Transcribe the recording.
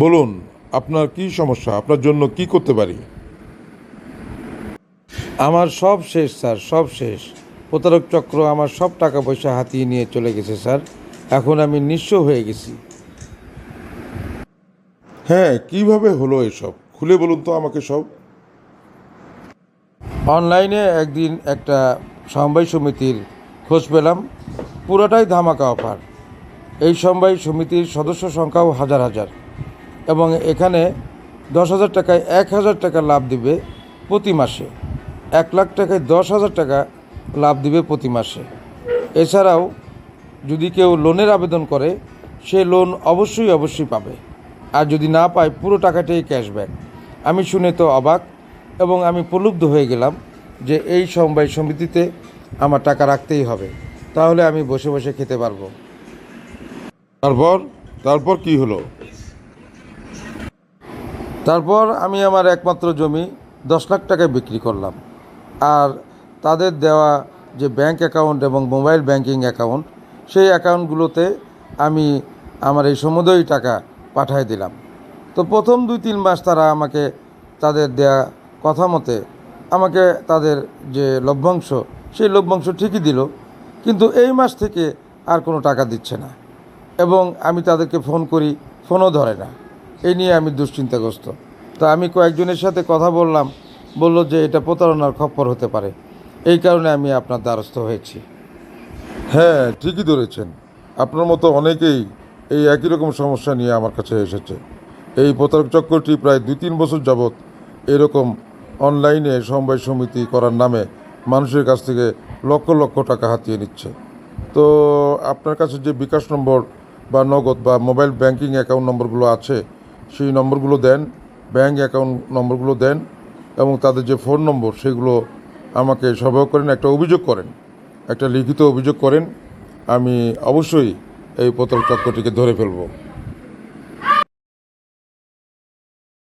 বলুন, আপনার কি সমস্যা? আপনার জন্য কি করতে পারি? আমার সব শেষ, স্যার, সব শেষ। প্রতারক চক্র আমার সব টাকা পয়সা হাতিয়ে নিয়ে চলে গেছে, স্যার। এখন আমি নিঃস্ব হয়ে গেছি। হ্যাঁ কীভাবে হলো এসব? খুলে বলুন তো আমাকে সব। অনলাইনে একদিন একটা সমবায় সমিতির খোঁজ পেলাম। পুরোটাই ধামাকা অফার। এই সমবায় সমিতির সদস্য সংখ্যাও হাজার হাজার। এবং এখানে দশ হাজার টাকায় এক হাজার টাকা লাভ দিবে প্রতি মাসে। এক লাখ টাকায় দশ হাজার টাকা লাভ দিবে প্রতি মাসে। এছাড়াও যদি কেউ লোনের আবেদন করে, সে লোন অবশ্যই অবশ্যই পাবে। আর যদি না পায়, পুরো টাকাটাই ক্যাশব্যাক। আমি শুনে তো অবাক এবং আমি প্রলুব্ধ হয়ে গেলাম যে এই সমবায় সমিতিতে আমার টাকা রাখতেই হবে। তাহলে আমি বসে বসে খেতে পারব। তারপর তারপর কি হলো? তারপর আমি আমার একমাত্র জমি দশ লাখ টাকায় বিক্রি করলাম। আর তাদের দেওয়া যে ব্যাংক অ্যাকাউন্ট এবং মোবাইল ব্যাংকিং অ্যাকাউন্ট, সেই অ্যাকাউন্টগুলোতে আমি আমার এই সমুদয় টাকা পাঠিয়ে দিলাম। তো প্রথম দুই তিন মাস তারা আমাকে তাদের দেয়া কথা মতে আমাকে তাদের যে লভ্যাংশ, সেই লভ্যাংশ ঠিকই দিল। কিন্তু এই মাস থেকে আর কোনো টাকা দিচ্ছে না। এবং আমি তাদেরকে ফোন করি, ফোনও ধরে না। এই নিয়ে আমি দুশ্চিন্তাগ্রস্ত। তা আমি কয়েকজনের সাথে কথা বললাম, বলল যে এটা প্রতারণার খপ্পর হতে পারে। এই কারণে আমি আপনার দ্বারস্থ হয়েছি। হ্যাঁ ঠিকই ধরেছেন। আপনার মতো অনেকেই এই একই রকম সমস্যা নিয়ে আমার কাছে এসেছে। এই প্রতারক চক্রটি প্রায় দুই তিন বছর যাবৎ এরকম অনলাইনে সমবায় সমিতি করার নামে মানুষের কাছ থেকে লক্ষ লক্ষ টাকা হাতিয়ে নিচ্ছে। তো আপনার কাছে যে বিকাশ নম্বর বা নগদ বা মোবাইল ব্যাংকিং অ্যাকাউন্ট নম্বরগুলো আছে সেই নম্বরগুলো দেন ব্যাঙ্ক অ্যাকাউন্ট নম্বরগুলো দেন এবং তাদের যে ফোন নম্বর সেগুলো আমাকে সরবরাহ করেন, একটা অভিযোগ করেন, একটা লিখিত অভিযোগ করেন। আমি অবশ্যই এই প্রতারক চক্রটিকে ধরে ফেলব।